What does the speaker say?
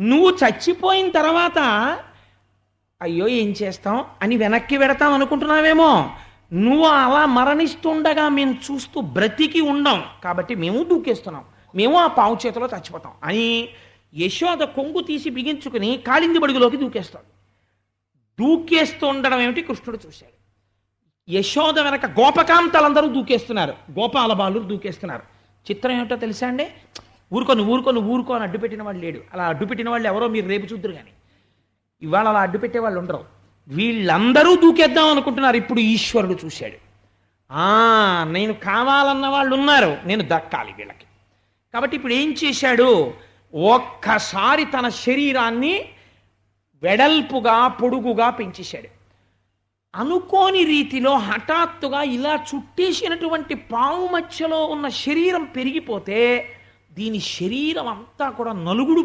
నువ్వు చచ్చిపోయిన తర్వాత అయ్యో ఏం చేస్తాం? అని వెనక్కి పెడతాం అనుకుంటున్నావేమో. నువ్వు అలా మరణిస్తుండగా మేము చూస్తూ బ్రతికి ఉండం. కాబట్టి మేము దూకేస్తున్నాం. మేము ఆ పావు చేతిలో చచ్చిపోతాం. అని యశోద కొంగు తీసి బిగించుకుని కాళింది బడుగులోకి దూకేస్తాడు. దూకేస్తూ ఉండడం ఏమిటి? కృష్ణుడు చూశాడు. యశోద వెనక గోపకాంతలందరూ దూకేస్తున్నారు. గోపాల బాలు దూకేస్తున్నారు. చిత్రం ఏమిటో తెలుసా అండి? ఊరుకొని ఊరుకొని ఊరుకొని అడ్డు పెట్టిన వాళ్ళు లేడు. అలా అడ్డు పెట్టిన వాళ్ళు ఎవరో మీరు రేపు చూద్దరు కానీ ఇవాళ అలా అడ్డు పెట్టే వాళ్ళు ఉండరు. వీళ్ళందరూ దూకేద్దాం అనుకుంటున్నారు. ఇప్పుడు ఈశ్వరుడు చూశాడు. ఆ నేను కావాలన్న వాళ్ళు ఉన్నారు. నేను దక్కాలి వీళ్ళకి. కాబట్టి ఇప్పుడు ఏం చేశాడు? ఒక్కసారి తన శరీరాన్ని వెడల్పుగా పొడుగుగా పెంచేశాడు. అనుకోని రీతిలో హఠాత్తుగా ఇలా చుట్టేసినటువంటి పావు మధ్యలో ఉన్న శరీరం పెరిగిపోతే దీని శరీరం అంతా కూడా నలుగుడు